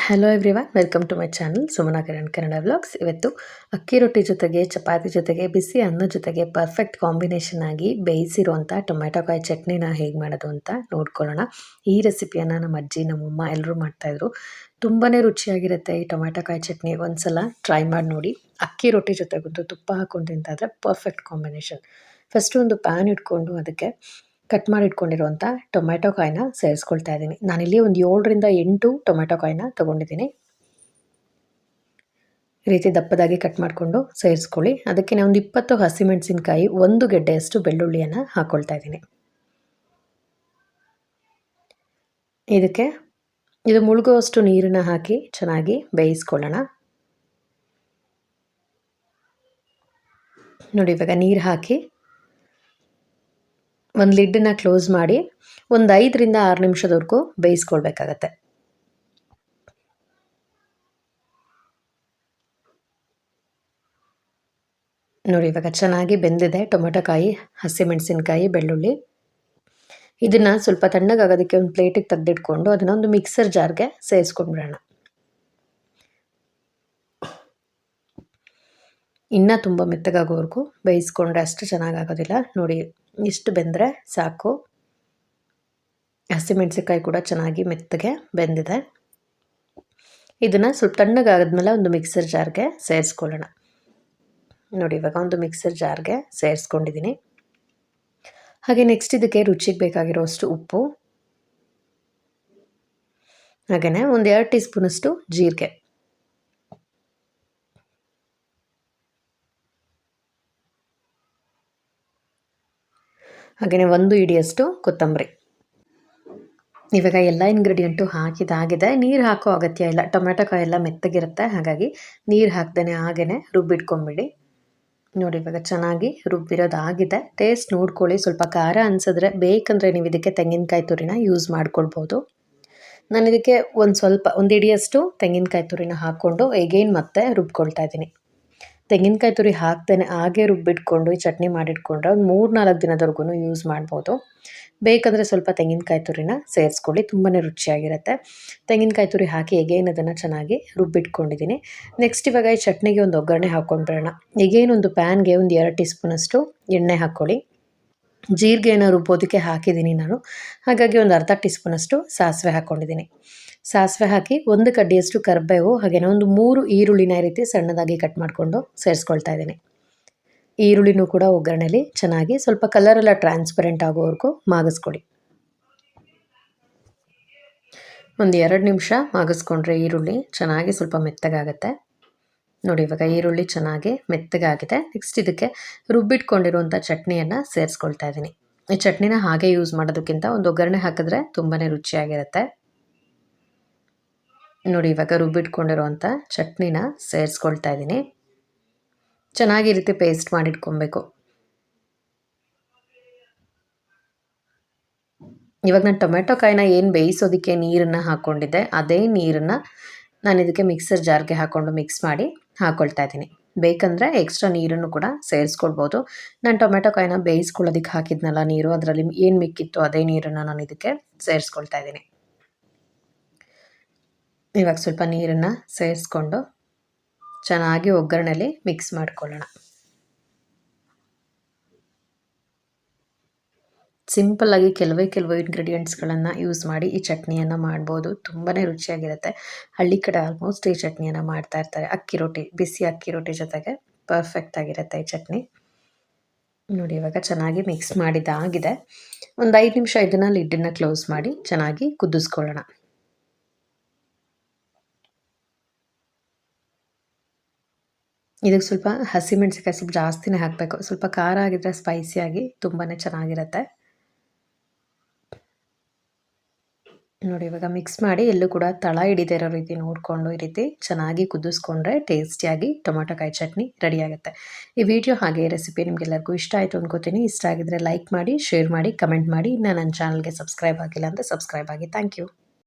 Hello everyone welcome to my channel Sumana Kiran Kannada vlogs ಇವತ್ತು ಅಕ್ಕಿ ರೊಟ್ಟಿ ಜೊತೆಗೆ, ಚಪಾತಿ ಜೊತೆಗೆ, ಬಿಸಿ ಅನ್ನ ಜೊತೆಗೆ ಪರ್ಫೆಕ್ಟ್ ಕಾಂಬಿನೇಷನ್ ಆಗಿ ಬೇಯಿಸಿರುವಂಥ ಟೊಮ್ಯಾಟೊ ಕಾಯಿ ಚಟ್ನಿನ ಹೇಗೆ ಮಾಡೋದು ಅಂತ ನೋಡ್ಕೊಳ್ಳೋಣ. ಈ ರೆಸಿಪಿಯನ್ನು ನಮ್ಮ ಅಜ್ಜಿ ನಮ್ಮಮ್ಮ ಎಲ್ಲರೂ ಮಾಡ್ತಾಯಿದ್ರು ತುಂಬಾ ರುಚಿಯಾಗಿರುತ್ತೆ ಈ ಟೊಮ್ಯಾಟೊ ಕಾಯಿ ಚಟ್ನಿ. ಒಂದ್ಸಲ ಟ್ರೈ ಮಾಡಿ ನೋಡಿ. ಅಕ್ಕಿ ರೊಟ್ಟಿ ಜೊತೆಗೊಂದು ತುಪ್ಪ ಹಾಕೊಂಡು ತಿಂತಾದರೆ ಪರ್ಫೆಕ್ಟ್ ಕಾಂಬಿನೇಷನ್ ಫಸ್ಟು ಒಂದು ಪ್ಯಾನ್ ಇಟ್ಕೊಂಡು ಅದಕ್ಕೆ ಕಟ್ ಮಾಡಿ ಇಟ್ಕೊಂಡಿರುವಂಥ ಟೊಮ್ಯಾಟೊ ಕಾಯಿನ ಸೇರಿಸ್ಕೊಳ್ತಾ ಇದ್ದೀನಿ. ನಾನಿಲ್ಲಿ ಒಂದು ಏಳರಿಂದ ಎಂಟು ಟೊಮ್ಯಾಟೊ ಕಾಯಿನ ತೊಗೊಂಡಿದ್ದೀನಿ. ಈ ರೀತಿ ದಪ್ಪದಾಗಿ ಕಟ್ ಮಾಡಿಕೊಂಡು ಸೇರಿಸ್ಕೊಳ್ಳಿ. ಅದಕ್ಕೆ ನಾನು ಒಂದು ಇಪ್ಪತ್ತು ಹಸಿಮೆಣಸಿನ್ಕಾಯಿ ಒಂದು ಗೆಡ್ಡೆಯಷ್ಟು ಬೆಳ್ಳುಳ್ಳಿಯನ್ನು ಹಾಕ್ಕೊಳ್ತಾ ಇದ್ದೀನಿ. ಇದಕ್ಕೆ ಇದು ಮುಳುಗುವಷ್ಟು ನೀರನ್ನು ಹಾಕಿ ಚೆನ್ನಾಗಿ ಬೇಯಿಸ್ಕೊಳ್ಳೋಣ. ನೋಡಿ, ಇವಾಗ ನೀರು ಹಾಕಿ ಒಂದು ಲಿಡ್ಡನ್ನ ಕ್ಲೋಸ್ ಮಾಡಿ ಒಂದು ಐದರಿಂದ ಆರು ನಿಮಿಷದವರೆಗೂ ಬೇಯಿಸ್ಕೊಳ್ಬೇಕಾಗತ್ತೆ. ನೋಡಿ, ಇವಾಗ ಚೆನ್ನಾಗಿ ಬೆಂದಿದೆ ಟೊಮೆಟೊ ಕಾಯಿ ಹಸಿಮೆಣಸಿನ್ಕಾಯಿ ಬೆಳ್ಳುಳ್ಳಿ. ಇದನ್ನು ಸ್ವಲ್ಪ ತಣ್ಣಗಾಗೋದಕ್ಕೆ ಒಂದು ಪ್ಲೇಟಿಗೆ ತೆಗೆದಿಟ್ಕೊಂಡು ಅದನ್ನು ಒಂದು ಮಿಕ್ಸರ್ ಜಾರ್ಗೆ ಸೇರಿಸ್ಕೊಂಡ್ಬಿಡೋಣ. ಇನ್ನೂ ತುಂಬ ಮೆತ್ತಗಾಗೋವರೆಗೂ ಬೇಯಿಸ್ಕೊಂಡ್ರೆ ಅಷ್ಟು ಚೆನ್ನಾಗಾಗೋದಿಲ್ಲ. ನೋಡಿ ಇಷ್ಟು ಬೆಂದರೆ ಸಾಕು. ಹಸಿಮೆಣಸಿಕಾಯಿ ಕೂಡ ಚೆನ್ನಾಗಿ ಮೆತ್ತಗೆ ಬೆಂದಿದೆ. ಇದನ್ನು ಸ್ವಲ್ಪ ತಣ್ಣಗಾದ್ಮೇಲೆ ಒಂದು ಮಿಕ್ಸರ್ ಜಾರ್ಗೆ ಸೇರಿಸ್ಕೊಳ್ಳೋಣ. ನೋಡಿ, ಇವಾಗ ಒಂದು ಮಿಕ್ಸರ್ ಜಾರ್ಗೆ ಸೇರಿಸ್ಕೊಂಡಿದ್ದೀನಿ ಹಾಗೆ ನೆಕ್ಸ್ಟ್ ಇದಕ್ಕೆ ರುಚಿಗೆ ಬೇಕಾಗಿರೋಷ್ಟು ಉಪ್ಪು. ಹಾಗೆಯೇ ಒಂದು ಎರಡು ಟೀ ಸ್ಪೂನಷ್ಟು ಜೀರಿಗೆ. ಹಾಗೆಯೇ ಒಂದು ಇಡಿಯಷ್ಟು ಕೊತ್ತಂಬರಿ. ಇವಾಗ ಎಲ್ಲ ಇಂಗ್ರೀಡಿಯೆಂಟು ಹಾಕಿದಾಗಿದೆ. ನೀರು ಹಾಕೋ ಅಗತ್ಯ ಇಲ್ಲ. ಟೊಮೆಟೊ ಕಾಯಿ ಎಲ್ಲ ಮೆತ್ತಗಿರುತ್ತೆ. ಹಾಗಾಗಿ ನೀರು ಹಾಕ್ದೇ ಹಾಗೆಯೇ ರುಬ್ಬಿಟ್ಕೊಂಬಿಡಿ. ನೋಡಿ ಇವಾಗ ಚೆನ್ನಾಗಿ ರುಬ್ಬಿರೋದಾಗಿದೆ. ಟೇಸ್ಟ್ ನೋಡ್ಕೊಳ್ಳಿ. ಸ್ವಲ್ಪ ಖಾರ ಅನಿಸಿದ್ರೆ ಬೇಕಂದರೆ ನೀವು ಇದಕ್ಕೆ ತೆಂಗಿನಕಾಯಿ ತುರಿನ ಯೂಸ್ ಮಾಡ್ಕೊಳ್ಬೋದು. ನಾನು ಇದಕ್ಕೆ ಒಂದು ಸ್ವಲ್ಪ, ಒಂದು ಇಡಿಯಷ್ಟು ತೆಂಗಿನಕಾಯಿ ತುರಿನ ಹಾಕ್ಕೊಂಡು ಎಗೇನ್ ಮತ್ತೆ ರುಬ್ಕೊಳ್ತಾ ಇದ್ದೀನಿ. ತೆಂಗಿನಕಾಯಿ ತುರಿ ಹಾಕ್ತೇನೆ, ಹಾಗೆ ರುಬ್ಬಿಟ್ಕೊಂಡು ಈ ಚಟ್ನಿ ಮಾಡಿಟ್ಕೊಂಡ್ರೆ ಒಂದು ಮೂರು ನಾಲ್ಕು ದಿನದವರೆಗೂ ಯೂಸ್ ಮಾಡ್ಬೋದು. ಬೇಕಂದರೆ ಸ್ವಲ್ಪ ತೆಂಗಿನಕಾಯಿ ತುರಿನ ಸೇರಿಸ್ಕೊಳ್ಳಿ ತುಂಬಾ ರುಚಿಯಾಗಿರುತ್ತೆ. ತೆಂಗಿನಕಾಯಿ ತುರಿ ಹಾಕಿ ಎಗೇನ್ ಅದನ್ನು ಚೆನ್ನಾಗಿ ರುಬ್ಬಿಟ್ಕೊಂಡಿದ್ದೀನಿ. ನೆಕ್ಸ್ಟ್ ಇವಾಗ ಈ ಚಟ್ನಿಗೆ ಒಂದು ಒಗ್ಗರಣೆ ಹಾಕ್ಕೊಂಡ್ಬಿಡೋಣ ಎಗೇನ್ ಒಂದು ಪ್ಯಾನ್ಗೆ ಒಂದು ಎರಡು ಟೀ ಸ್ಪೂನಷ್ಟು ಎಣ್ಣೆ ಹಾಕ್ಕೊಳ್ಳಿ. ಜೀರಿಗೆನ ರುಬ್ಬೋದಕ್ಕೆ ಹಾಕಿದ್ದೀನಿ ನಾನು. ಹಾಗಾಗಿ ಒಂದು ಅರ್ಧ ಟೀ ಸ್ಪೂನಷ್ಟು ಸಾಸಿವೆ ಹಾಕ್ಕೊಂಡಿದ್ದೀನಿ. ಸಾಸಿವೆ ಹಾಕಿ ಒಂದು ಕಡ್ಡಿಯಷ್ಟು ಕರ್ಬೇವು ಹಾಗೆಯೇ ಒಂದು ಮೂರು ಈರುಳ್ಳಿನ ರೀತಿ ಸಣ್ಣದಾಗಿ ಕಟ್ ಮಾಡಿಕೊಂಡು ಸೇರಿಸ್ಕೊಳ್ತಾ ಇದ್ದೀನಿ. ಈರುಳ್ಳಿನೂ ಕೂಡ ಒಗ್ಗರಣೆಲಿ ಚೆನ್ನಾಗಿ ಸ್ವಲ್ಪ ಕಲರೆಲ್ಲ ಟ್ರಾನ್ಸ್ಪರೆಂಟ್ ಆಗೋವರೆಗೂ ಮಾಗಿಸ್ಕೊಡಿ. ಒಂದು ಎರಡು ನಿಮಿಷ ಮಾಗಿಸ್ಕೊಂಡ್ರೆ ಈರುಳ್ಳಿ ಚೆನ್ನಾಗಿ ಸ್ವಲ್ಪ ಮೆತ್ತಗಾಗುತ್ತೆ. ನೋಡಿ, ಇವಾಗ ಈರುಳ್ಳಿ ಚೆನ್ನಾಗಿ ಮೆತ್ತಗಾಗಿದೆ ನೆಕ್ಸ್ಟ್ ಇದಕ್ಕೆ ರುಬ್ಬಿಟ್ಕೊಂಡಿರುವಂಥ ಚಟ್ನಿಯನ್ನು ಸೇರಿಸ್ಕೊಳ್ತಾ ಇದ್ದೀನಿ ಈ ಚಟ್ನಿನ ಹಾಗೆ ಯೂಸ್ ಮಾಡೋದಕ್ಕಿಂತ ಒಂದು ಒಗ್ಗರಣೆ ಹಾಕಿದ್ರೆ ತುಂಬಾ ರುಚಿಯಾಗಿರುತ್ತೆ. ನೋಡಿ, ಇವಾಗ ರುಬ್ಬಿಟ್ಕೊಂಡಿರುವಂಥ ಚಟ್ನಿನ ಸೇರಿಸ್ಕೊಳ್ತಾ ಇದ್ದೀನಿ ಚೆನ್ನಾಗಿ ರೀತಿ ಪೇಸ್ಟ್ ಮಾಡಿಟ್ಕೊಬೇಕು. ಇವಾಗ ನಾನು ಟೊಮೆಟೊ ಕಾಯಿನ ಏನು ಬೇಯಿಸೋದಕ್ಕೆ ನೀರನ್ನು ಹಾಕ್ಕೊಂಡಿದ್ದೆ, ಅದೇ ನೀರನ್ನು ನಾನು ಇದಕ್ಕೆ ಮಿಕ್ಸರ್ ಜಾರ್ಗೆ ಹಾಕ್ಕೊಂಡು ಮಿಕ್ಸ್ ಮಾಡಿ ಹಾಕ್ಕೊಳ್ತಾ ಇದ್ದೀನಿ. ಬೇಕಂದರೆ ಎಕ್ಸ್ಟ್ರಾ ನೀರನ್ನು ಕೂಡ ಸೇರಿಸ್ಕೊಳ್ಬೋದು. ನಾನು ಟೊಮೆಟೊ ಕಾಯಿನ ಬೇಯಿಸ್ಕೊಳ್ಳೋದಕ್ಕೆ ಹಾಕಿದ್ನಲ್ಲ ನೀರು, ಅದರಲ್ಲಿ ಏನು ಮಿಕ್ಕಿತ್ತು ಅದೇ ನೀರನ್ನು ನಾನು ಇದಕ್ಕೆ ಸೇರಿಸ್ಕೊಳ್ತಾ ಇದ್ದೀನಿ. ಇವಾಗ ಸ್ವಲ್ಪ ನೀರನ್ನು ಸೇರಿಸ್ಕೊಂಡು ಚೆನ್ನಾಗಿ ಒಗ್ಗರಣೆಲಿ ಮಿಕ್ಸ್ ಮಾಡ್ಕೊಳ್ಳೋಣ. ಸಿಂಪಲ್ಲಾಗಿ ಕೆಲವೇ ಕೆಲವು ಇಂಗ್ರೀಡಿಯೆಂಟ್ಸ್ಗಳನ್ನು ಯೂಸ್ ಮಾಡಿ ಈ ಚಟ್ನಿಯನ್ನು ಮಾಡ್ಬೋದು. ತುಂಬಾ ರುಚಿಯಾಗಿರುತ್ತೆ. ಹಳ್ಳಿ ಕಡೆ ಆಲ್ಮೋಸ್ಟ್ ಈ ಚಟ್ನಿಯನ್ನು ಮಾಡ್ತಾ ಇರ್ತಾರೆ. ಅಕ್ಕಿ ರೊಟ್ಟಿ ಬಿಸಿ ಅಕ್ಕಿ ರೊಟ್ಟಿ ಜೊತೆಗೆ ಪರ್ಫೆಕ್ಟ್ ಆಗಿರುತ್ತೆ ಈ ಚಟ್ನಿ. ನೋಡಿ, ಇವಾಗ ಚೆನ್ನಾಗಿ ಮಿಕ್ಸ್ ಮಾಡಿದಾಗಿದೆ. ಒಂದು ಐದು ನಿಮಿಷ ಇದನ್ನು ಲಿಡ್ಡನ್ನು ಕ್ಲೋಸ್ ಮಾಡಿ ಚೆನ್ನಾಗಿ ಕುದಿಸ್ಕೊಳ್ಳೋಣ. ಇದಕ್ಕೆ ಸ್ವಲ್ಪ ಹಸಿಮೆಣ್ಸಿಕಾಯಿ ಸ್ವಲ್ಪ ಜಾಸ್ತಿನೇ ಹಾಕಬೇಕು. ಸ್ವಲ್ಪ ಖಾರ ಆಗಿದ್ರೆ ಸ್ಪೈಸಿಯಾಗಿ ತುಂಬಾ ಚೆನ್ನಾಗಿರುತ್ತೆ. ನೋಡಿ, ಇವಾಗ ಮಿಕ್ಸ್ ಮಾಡಿ ಎಲ್ಲೂ ಕೂಡ ತಳ ಹಿಡಿದಿರೋ ರೀತಿ ನೋಡಿಕೊಂಡು ಈ ರೀತಿ ಚೆನ್ನಾಗಿ ಕುದಿಸ್ಕೊಂಡ್ರೆ ಟೇಸ್ಟಿಯಾಗಿ ಟೊಮೊಟೊ ಕಾಯಿ ಚಟ್ನಿ ರೆಡಿ ಆಗುತ್ತೆ. ಈ ವಿಡಿಯೋ ಹಾಗೆ ರೆಸಿಪಿ ನಿಮಗೆಲ್ಲರಿಗೂ ಇಷ್ಟ ಆಯಿತು ಅನ್ಕೋತೀನಿ. ಇಷ್ಟ ಆಗಿದ್ರೆ ಲೈಕ್ ಮಾಡಿ ಶೇರ್ ಮಾಡಿ ಕಮೆಂಟ್ ಮಾಡಿ. ಇನ್ನು ನನ್ನ ಚಾನಲ್ಗೆ ಸಬ್ಸ್ಕ್ರೈಬ್ ಆಗಿಲ್ಲ ಅಂದರೆ ಸಬ್ಸ್ಕ್ರೈಬ್ ಆಗಿ. Thank you